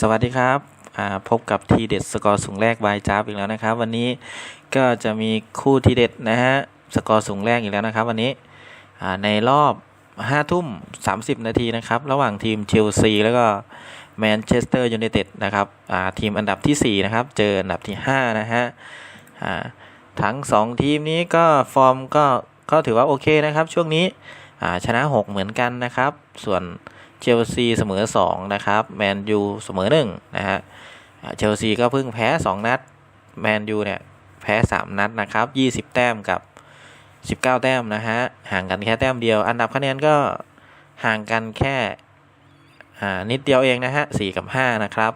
สวัสดีครับ พบกับทีเด็ดสกอร์สูงแรกบายจ้าบอีกแล้วนะครับ วันนี้ก็จะมีคู่ทีเด็ดนะฮะสกอร์สูงแรกอีกแล้วนะครับ วันนี้ในรอบ5ทุ่ม 30 นาทีนะครับ ระหว่างทีมเชลซีแล้วก็แมนเชสเตอร์ยูไนเต็ดนะครับทีมอันดับทีสี่4 นะครับ เจออันดับที่ 5 นะฮะทั้ง 2 ทีมนี้ก็ฟอร์มก็ก็ถือว่าโอเคนะครับ ช่วงนี้ชนะ 6 เหมือนกันนะครับ ส่วน เชลซีเสมอ 2 นะครับ แมนยูเสมอ1นะฮะเชลซีก็เพิ่งแพ้ 2 นัด แมนยูเนี่ยแพ้ 3 นัดนะครับ 20 แต้มกับ 19 แต้มนะฮะ ห่างกันแค่แต้มเดียว อันดับคะแนนก็ห่างกันแค่นิดเดียวเองนะฮะ4กับ 5 นะครับ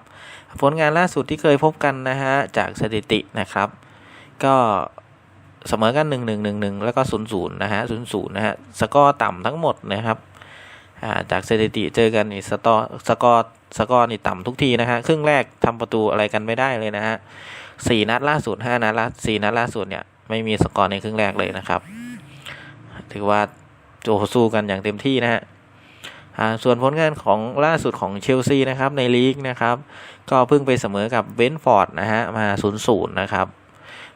ผลงานล่าสุดที่เคยพบกันนะฮะ จากสถิตินะครับ ก็เสมอกัน 1 1 1 1 แล้วก็ 0 0 นะฮะ 0 0 นะฮะ สกอร์ต่ำทั้งหมดนะครับ จากสถิติเจอกันนี่สตอสกอร์สกอร์นี่ต่ำทุกทีนะฮะครึ่งแรกทำประตูอะไรกันไม่ได้เลยนะฮะสี่นัดล่าสุดห้านัดล่าสี่นัดล่าสุดเนี่ยไม่มีสกอร์ในครึ่งแรกเลยนะครับ ถือว่าโจสู้กันอย่างเต็มที่นะฮะส่วนผลงานของล่าสุดของเชลซีนะครับในลีกนะครับ ก็เพิ่งไปเสมอกับเบนฟอร์ดนะฮะมา0ูนย์นะครับ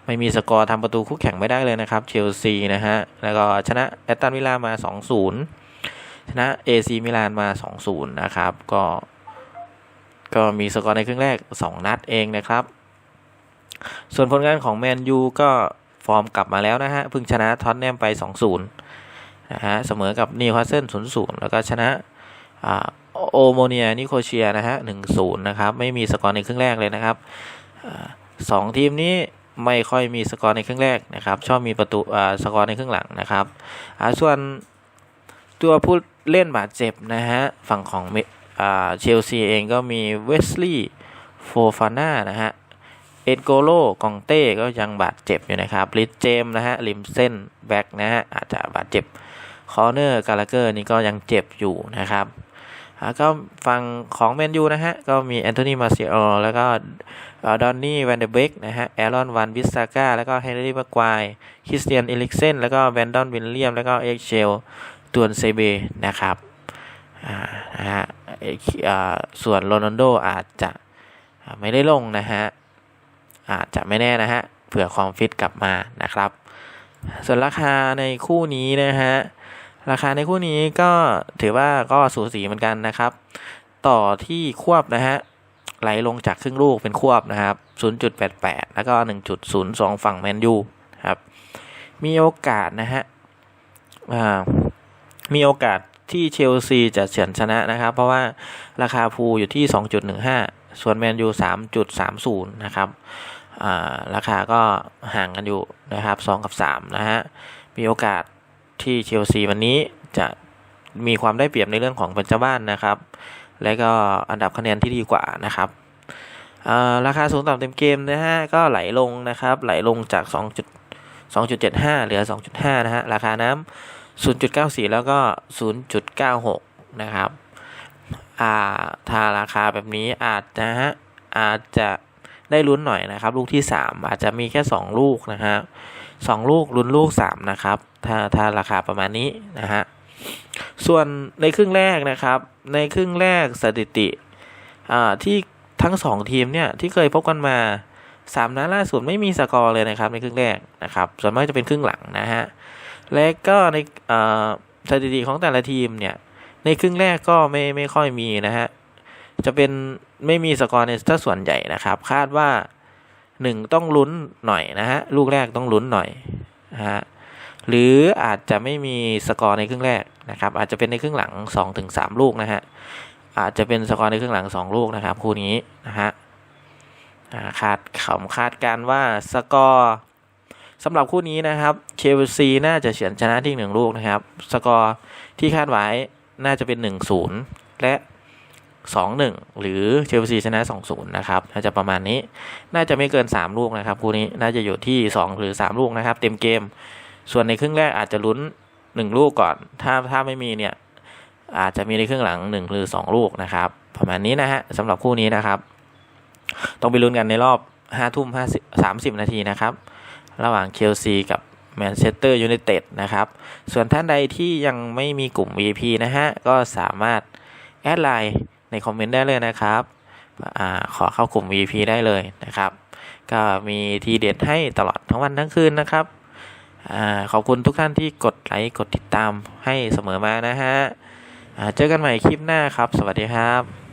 ไม่มีสกอร์ทำประตูคู่แข่งไม่ได้เลยนะครับเชลซีนะฮะแล้วก็ชนะแอตตันวิลามา 2-0 ชนะ AC มิลานมา 2-0 นะครับ ก็ ก็มีสกอร์ในครึ่งแรก 2 นัดเองนะครับ ส่วนผลงานของแมนยูก็ฟอร์มกลับมาแล้วนะฮะเพิ่งชนะท็อตแนมไป 2-0 นะฮะเสมอกับนิวคาสเซิล0-0 แล้วก็ชนะโอโมเนียนิโคเชียนะฮะ1-0 นะครับ ไม่มีสกอร์ในครึ่งแรกเลยนะครับอสองทีมนี้ไม่ค่อยมีสกอร์ในครึ่งแรกนะครับ ชอบมีประตูสกอร์ในครึ่งหลังนะครับส่วนตัวผู้ เล่นบาดเจ็บนะฮะ ฝั่งของเชลซีเองก็มีเวสลีย์โฟฟาน่านะฮะ เอ็ดโกโลกองเต้ก็ยังบาดเจ็บอยู่นะครับลิทเจมนะฮะ ริมเส้นแบ็กนะฮะ อาจจะบาดเจ็บ คอเนอร์กาลาเกอร์นี่ก็ยังเจ็บอยู่นะครับก็ฝั่งของแมนยูนะฮะ ก็มีแอนโทนีมาเซียอแล้วก็ดอนนี่แวนเดเบกนะฮะแอรอนวันวิสซาก้าแล้วก็เฮนรี่บักควายคริสเตียนเอลิกเซนแล้วก็แวนดอนวินเลียมแล้วก็เอ็กเชล ตวนเซเบนะครับนะฮะส่วนโรนัลโดอาจจะไม่ได้ลงนะฮะ อาจจะไม่แน่นะฮะ เผื่อความฟิตกลับมานะครับ ส่วนราคาในคู่นี้นะฮะ ราคาในคู่นี้ก็ถือว่าก็สูสีเหมือนกันนะครับ ต่อที่ควบนะฮะ ไหลลงจากครึ่งลูกเป็นควบนะครับ 0.88 แล้วก็ 1.02 ฝั่งแมนยูครับ มีโอกาสนะฮะ มีโอกาสที่เชลซีจะเฉือนชนะนะครับ เพราะว่าราคาพูอยู่ที่ 2.15 ส่วนแมนยู3.30 นะครับราคาก็ห่างกันอยู่นะครับ 2 กับ 3 นะฮะ มีโอกาสที่เชลซีวันนี้จะมีความได้เปรียบในเรื่องของเป็นเจ้าบ้านนะครับ และก็อันดับคะแนนที่ดีกว่านะครับราคาสูงต่ำเต็มเกมนะฮะก็ไหลลงนะครับ ไหลลงจาก 2.2.75 เหลือ 2.5 นะฮะ ราคาน้ำ 0.94 แล้วก็ 0.96 นะครับอ่าถ้าราคาแบบนี้อาจจะฮะอาจจะได้ลุ้นหน่อยนะครับ ลูกที่ 3 อาจจะมีแค่ 2 ลูกนะฮะสองลูกลุ้นลูก 3 นะครับ ถ้าถ้าราคาประมาณนี้นะฮะส่วนในครึ่งแรกนะครับ ในครึ่งแรกสถิติที่ทั้ง 2 ทีมเนี่ยที่เคยพบกันมา3นัดล่าสุดไม่มีสกอร์เลยนะครับในครึ่งแรกนะครับส่วนมากจะเป็นครึ่งหลังนะฮะ และก็ในสถิติของแต่ละทีมเนี่ย ในครึ่งแรกก็ไม่ไม่ค่อยมีนะฮะ จะเป็นไม่มีสกอร์ในถ้าส่วนใหญ่นะครับ คาดว่าหนึ่งต้องลุ้นหน่อยนะฮะ ลูกแรกต้องลุ้นหน่อยนะฮะ หรืออาจจะไม่มีสกอร์ในครึ่งแรกนะครับ อาจจะเป็นในครึ่งหลัง 2-3ถึงลูกนะฮะ อาจจะเป็นสกอร์ในครึ่งหลัง 2 ลูกนะครับ คู่นี้นะฮะคาดขำคาดการว่าสกอร์ สำหรับคู่นี้นะครับเชลซีน่าจะเฉือนชนะที่หนึ่งลูกนะครับ สกอร์ที่คาดไว้น่าจะเป็น 1-0 และ 2-1 หรือเชลซีชนะ 2-0 นะครับน่าจะประมาณนี้น่าจะไม่เกิน 3 ลูกนะครับคู่นี้น่าจะอยู่ที่ 2 หรือ 3 ลูกนะครับ เต็มเกม ส่วนในครึ่งแรกอาจจะลุ้น 1 ลูกก่อน ถ้าถ้าไม่มีเนี่ยอาจจะมีในครึ่งหลัง 1 หรือ 2 ลูกนะครับ ประมาณนี้นะฮะสำหรับคู่นี้นะครับ ต้องไปลุ้นกันในรอบ5ทุ่ม5 30 นาทีนะครับ ระหว่างเชลซีกับแมนเชสเตอร์ยูไนเต็ดนะครับ ส่วนท่านใดที่ยังไม่มีกลุ่ม VIP นะฮะ ก็สามารถแอดไลน์ในคอมเมนต์ได้เลยนะครับอขอเข้ากลุ่ม VP ได้เลยนะครับ ก็มีทีเด็ดให้ตลอดทั้งวันทั้งคืนนะครับอขอบคุณทุกท่านที่กดไลค์กดติดตามให้เสมอมานะฮะเจอกันใหม่คลิปหน้าครับ สวัสดีครับ